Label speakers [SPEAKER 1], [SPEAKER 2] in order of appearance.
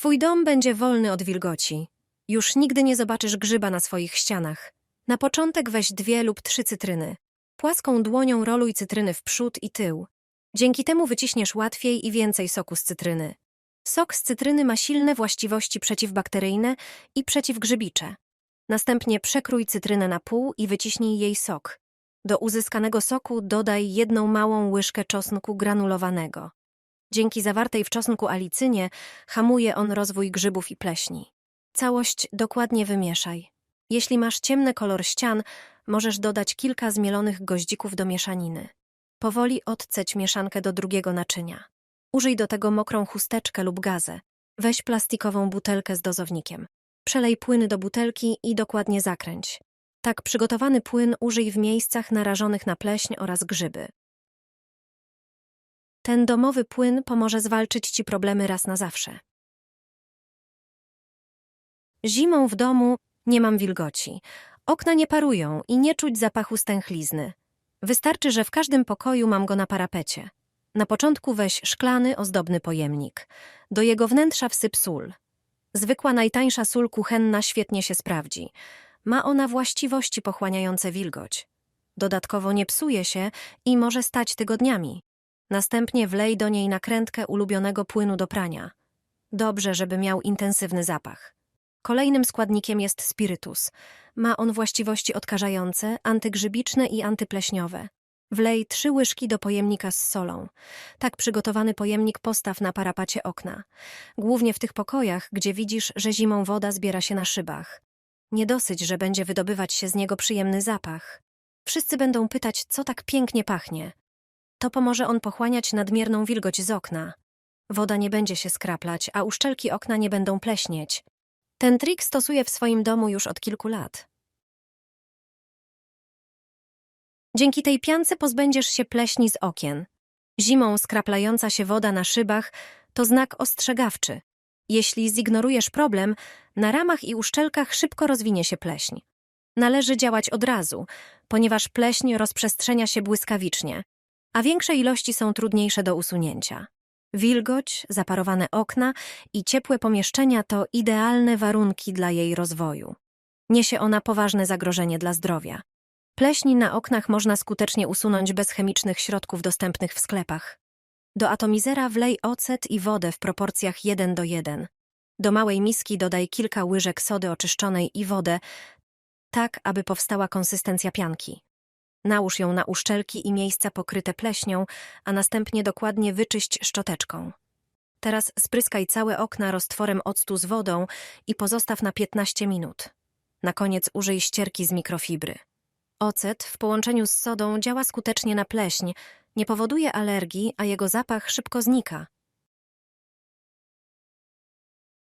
[SPEAKER 1] Twój dom będzie wolny od wilgoci. Już nigdy nie zobaczysz grzyba na swoich ścianach. Na początek weź dwie lub trzy cytryny. Płaską dłonią roluj cytryny w przód i tył. Dzięki temu wyciśniesz łatwiej i więcej soku z cytryny. Sok z cytryny ma silne właściwości przeciwbakteryjne i przeciwgrzybicze. Następnie przekrój cytrynę na pół i wyciśnij jej sok. Do uzyskanego soku dodaj jedną małą łyżkę czosnku granulowanego. Dzięki zawartej w czosnku alicynie hamuje on rozwój grzybów i pleśni. Całość dokładnie wymieszaj. Jeśli masz ciemny kolor ścian, możesz dodać kilka zmielonych goździków do mieszaniny. Powoli odceć mieszankę do drugiego naczynia. Użyj do tego mokrą chusteczkę lub gazę. Weź plastikową butelkę z dozownikiem. Przelej płyny do butelki i dokładnie zakręć. Tak przygotowany płyn użyj w miejscach narażonych na pleśń oraz grzyby. Ten domowy płyn pomoże zwalczyć ci problemy raz na zawsze. Zimą w domu nie mam wilgoci. Okna nie parują i nie czuć zapachu stęchlizny. Wystarczy, że w każdym pokoju mam go na parapecie. Na początku weź szklany, ozdobny pojemnik. Do jego wnętrza wsyp sól. Zwykła, najtańsza sól kuchenna świetnie się sprawdzi. Ma ona właściwości pochłaniające wilgoć. Dodatkowo nie psuje się i może stać tygodniami. Następnie wlej do niej nakrętkę ulubionego płynu do prania. Dobrze, żeby miał intensywny zapach. Kolejnym składnikiem jest spirytus. Ma on właściwości odkażające, antygrzybiczne i antypleśniowe. Wlej trzy łyżki do pojemnika z solą. Tak przygotowany pojemnik postaw na parapacie okna. Głównie w tych pokojach, gdzie widzisz, że zimą woda zbiera się na szybach. Nie dosyć, że będzie wydobywać się z niego przyjemny zapach. Wszyscy będą pytać, co tak pięknie pachnie. To pomoże on pochłaniać nadmierną wilgoć z okna. Woda nie będzie się skraplać, a uszczelki okna nie będą pleśnieć. Ten trik stosuję w swoim domu już od kilku lat. Dzięki tej piance pozbędziesz się pleśni z okien. Zimą skraplająca się woda na szybach to znak ostrzegawczy. Jeśli zignorujesz problem, na ramach i uszczelkach szybko rozwinie się pleśń. Należy działać od razu, ponieważ pleśń rozprzestrzenia się błyskawicznie, a większe ilości są trudniejsze do usunięcia. Wilgoć, zaparowane okna i ciepłe pomieszczenia to idealne warunki dla jej rozwoju. Niesie ona poważne zagrożenie dla zdrowia. Pleśni na oknach można skutecznie usunąć bez chemicznych środków dostępnych w sklepach. Do atomizera wlej ocet i wodę w proporcjach 1 do 1. Do małej miski dodaj kilka łyżek sody oczyszczonej i wodę, tak aby powstała konsystencja pianki. Nałóż ją na uszczelki i miejsca pokryte pleśnią, a następnie dokładnie wyczyść szczoteczką. Teraz spryskaj całe okna roztworem octu z wodą i pozostaw na 15 minut. Na koniec użyj ścierki z mikrofibry. Ocet w połączeniu z sodą działa skutecznie na pleśń, nie powoduje alergii, a jego zapach szybko znika.